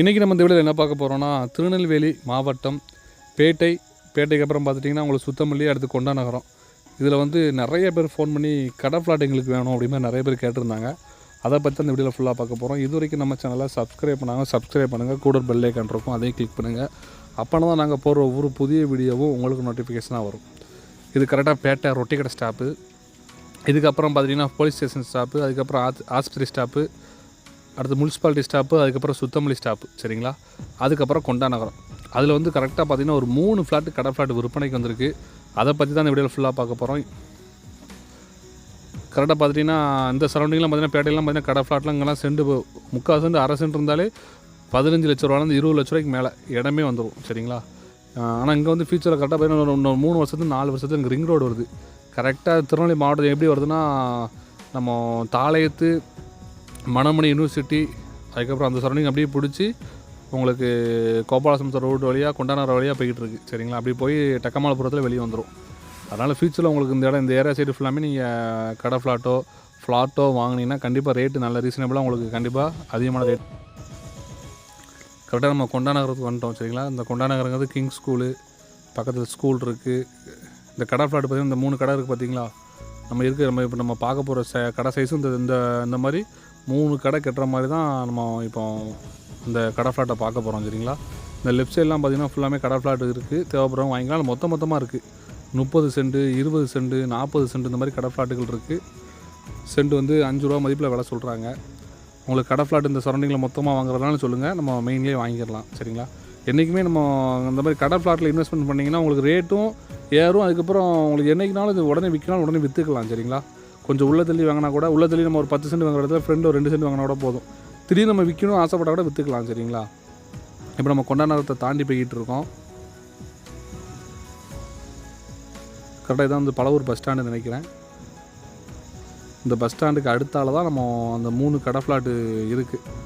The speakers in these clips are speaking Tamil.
இன்றைக்கி நம்ம இந்த வீடியோவில் என்ன பார்க்க போகிறோம்னா திருநெல்வேலி மாவட்டம் பேட்டை பேட்டைக்கு அப்புறம் பார்த்துட்டிங்கன்னா உங்களுக்கு சுத்தமல்லி அடுத்து கொண்டா நகரம். இதில் வந்து நிறைய பேர் ஃபோன் பண்ணி கடை ஃப்ளாட் எங்களுக்கு வேணும் அப்படின்னு நிறைய பேர் கேட்டிருந்தாங்க. அதை பற்றி அந்த வீடியோவில் ஃபுல்லாக பார்க்க போகிறோம் இது வரைக்கும் நம்ம சேனலை சப்ஸ்கிரைப் பண்ணாங்க சப்ஸ்கிரைப் பண்ணுங்கள் கூட பெல் ஐக்கன் இருக்கும் அதையும் கிளிக் பண்ணுங்கள் அப்போனா தான் நாங்கள் போகிற ஒவ்வொரு புதிய வீடியோவும் உங்களுக்கு நோட்டிஃபிகேஷனாக வரும். இது கரெக்டாக பேட்டை ரொட்டி கடை ஸ்டாப்பு இதுக்கப்புறம் பார்த்தீங்கன்னா போலீஸ் ஸ்டேஷன் ஸ்டாப்பு அதுக்கப்புறம் ஆத் ஆஸ்பத்திரி ஸ்டாப்பு அடுத்து முனிசிபாலிட்டி ஸ்டாப்பு அதுக்கப்புறம் சுத்தமல்லி ஸ்டாப்பு சரிங்களா? அதுக்கப்புறம் கொண்டா நகரம். அதில் வந்து கரெக்டாக பார்த்தீங்கன்னா ஒரு மூணு ஃப்ளாட்டு கடை ஃப்ளாட் விற்பனைக்கு வந்திருக்கு. அதை பற்றி தான் இந்த வீடியோவில் ஃபுல்லாக பார்க்க போகிறோம் கரெக்டாக பார்த்துட்டிங்கன்னா இந்த சரௌண்டிங்லாம் பார்த்தீங்கன்னா பேட்டையெல்லாம் பார்த்தீங்கன்னா கடை ஃப்ளாட்லாம் இங்கெல்லாம் செண்டு முக்கால் செண்டு அரை சென்ட் இருந்தாலே பதினஞ்சு லட்ச ரூபாலேருந்து இருபது லட்ச ரூபாய்க்கு மேலே இடமே வந்துடும் சரிங்களா? ஆனால் இங்கே வந்து ஃபியூச்சரில் கரெக்டாக பார்த்தீங்கன்னா ஒரு இன்னொரு மூணு வருஷத்துக்கு நாலு வருஷத்துக்கு இங்கே ரிங் ரோடு வருது. கரெக்டாக திருநெல்வேலி மாவட்டம் எப்படி வருதுன்னா நம்ம தாளையத்து மணமணி யூனிவர்சிட்டி அதுக்கப்புறம் அந்த சரௌண்டிங் அப்படியே பிடிச்சி உங்களுக்கு கோபாலசமுத்திர ரோடு வழியாக கொண்டாநகர் வழியாக போய்கிட்டு இருக்கு சரிங்களா? அப்படி போய் டக்கமாலபுரத்தில் வெளியே வந்துடும் அதனால் ஃபியூச்சரில் உங்களுக்கு இந்த இடம் இந்த ஏரியா சைடு ஃபுல்லாமே நீங்கள் கடை ஃப்ளாட்டோ ஃப்ளாட்டோ வாங்கினீங்கன்னா கண்டிப்பாக ரேட்டு நல்ல ரீசனபிளாக உங்களுக்கு கண்டிப்பாக அதிகமான ரேட் கரெக்டாக நம்ம கொண்டா நகரத்துக்கு வந்துட்டோம் சரிங்களா? இந்த கொண்டா நகரங்கிறது கிங் ஸ்கூலு பக்கத்தில் ஸ்கூல் இருக்குது இந்த கடை ஃப்ளாட் பார்த்தீங்கன்னா இந்த மூணு கடை இருக்குது பார்த்தீங்களா நம்ம இருக்குது நம்ம இப்போ நம்ம பார்க்க போகிற ச கடை சைஸும் இந்த இந்த இந்த மாதிரி மூணு கடை கட்டுற மாதிரி தான் நம்ம இப்போ இந்த கடை ஃப்ளாட்டை பார்க்க போகிறோம் சரிங்களா? இந்த லெஃப்ட் சைட்லாம் பார்த்தீங்கன்னா ஃபுல்லாமே கடை ஃப்ளாட் இருக்குது தேவைப்படுறவங்க வாங்கிக்கலாம். மொத்த மொத்தமாக இருக்குது முப்பது சென்ட் இருபது சென்ட் நாற்பது சென்ட் இந்த மாதிரி கடை ஃப்ளாட்டுகள் இருக்குது சென்ட் வந்து அஞ்சு ரூபா மதிப்பில் விலை சொல்கிறாங்க உங்களுக்கு கடை ஃப்ளாட் இந்த சரௌண்டிங்கில் மொத்தமாக வாங்குறதுனால சொல்லுங்கள் நம்ம மெயின்லேயே வாங்கிடலாம் சரிங்களா? என்றைக்குமே நம்ம இந்த மாதிரி கடை ஃப்ளாட்டில் இன்வெஸ்ட்மெண்ட் பண்ணிங்கன்னா உங்களுக்கு ரேட்டும் ஏறும். அதுக்கப்புறம் உங்களுக்கு என்றைக்குனாலும் இது உடனே விற்கனாலும் உடனே விற்றுக்கலாம் சரிங்களா? கொஞ்சம் உள்ள தள்ளி வாங்கினா கூட உள்ள தள்ளி நம்ம ஒரு பத்து சென்ட் வாங்குற இடத்துல ஃப்ரெண்டு ஒரு ரெண்டு சென்ட் வாங்கினா கூட போதும். திடீர்னு நம்ம விற்கணும் ஆசைப்பட்டா கூட விற்றுக்கலாம் சரிங்களா? இப்போ நம்ம கொண்டா நகரத்தை தாண்டி போய்கிட்டு இருக்கோம். கரெக்டாக இதான் வந்து பழவூர் பஸ் ஸ்டாண்டு நினைக்கிறேன். இந்த பஸ் ஸ்டாண்டுக்கு அடுத்தால தான் நம்ம அந்த மூணு கடை ஃப்ளாட்டு இருக்குது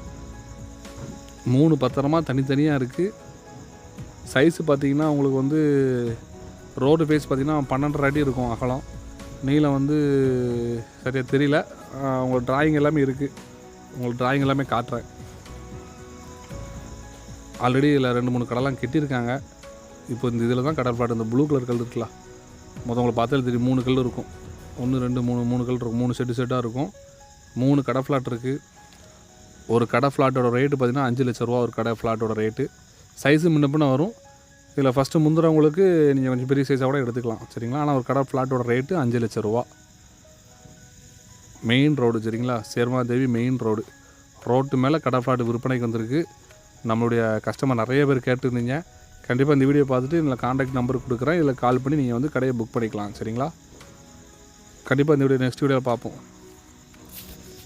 மூணு பத்திரமா தனித்தனியாக இருக்குது சைஸு பார்த்தீங்கன்னா உங்களுக்கு வந்து ரோடு ஃபேஸ் பார்த்தீங்கன்னா பன்னெண்டரை அடி இருக்கும் அகலம். நீளம் வந்து சரியாக தெரியல. ஆஹ் ட்ராயிங் டிராயிங் எல்லாமே இருக்குது உங்களுக்கு டிராயிங் எல்லாமே காட்டுறேன். ஆல்ரெடி இதில் ரெண்டு மூணு கடைலாம் கெட்டியிருக்காங்க. இப்போ இந்த இதில் தான் கடை ஃப்ளாட் இந்த ப்ளூ கலர் கல் இருக்கலாம் மொத்தம் உங்களை பார்த்தாலே தெரியும். மூணு கல் இருக்கும். ஒன்று ரெண்டு மூணு மூணு கல் இருக்கும். மூணு செட்டு செட்டாக இருக்கும். மூணு கடை ஃப்ளாட் இருக்குது ஒரு கடை ஃப்ளாட்டோட ரேட்டு பார்த்தீங்கன்னா அஞ்சு லட்ச ரூபா ஒரு கடை ஃப்ளாட்டோட ரேட்டு சைஸு முன்ன பின்ன வரும். இதில் ஃபஸ்ட்டு முந்துறவங்களுக்கு நீங்கள் கொஞ்சம் பெரிய சைஸாக கூட எடுத்துக்கலாம் சரிங்களா? ஆனால் ஒரு கடை ஃப்ளாட்டோட ரேட்டு அஞ்சு லட்ச ரூபா. மெயின் ரோடு சரிங்களா? சேர்மாதேவி மெயின் ரோடு ரோட்டு மேலே கடை ஃப்ளாட் விற்பனைக்கு வந்திருக்கு. நம்மளுடைய கஸ்டமர் நிறைய பேர் கேட்டிருந்தீங்க. கண்டிப்பாக இந்த வீடியோ பார்த்துட்டு இதில் காண்டாக்ட் நம்பர் கொடுக்குறேன். இதில் கால் பண்ணி நீங்கள் வந்து கடையை புக் பண்ணிக்கலாம் சரிங்களா? கண்டிப்பாக இந்த வீடியோ நெக்ஸ்ட் வீடியோவில் பார்ப்போம்.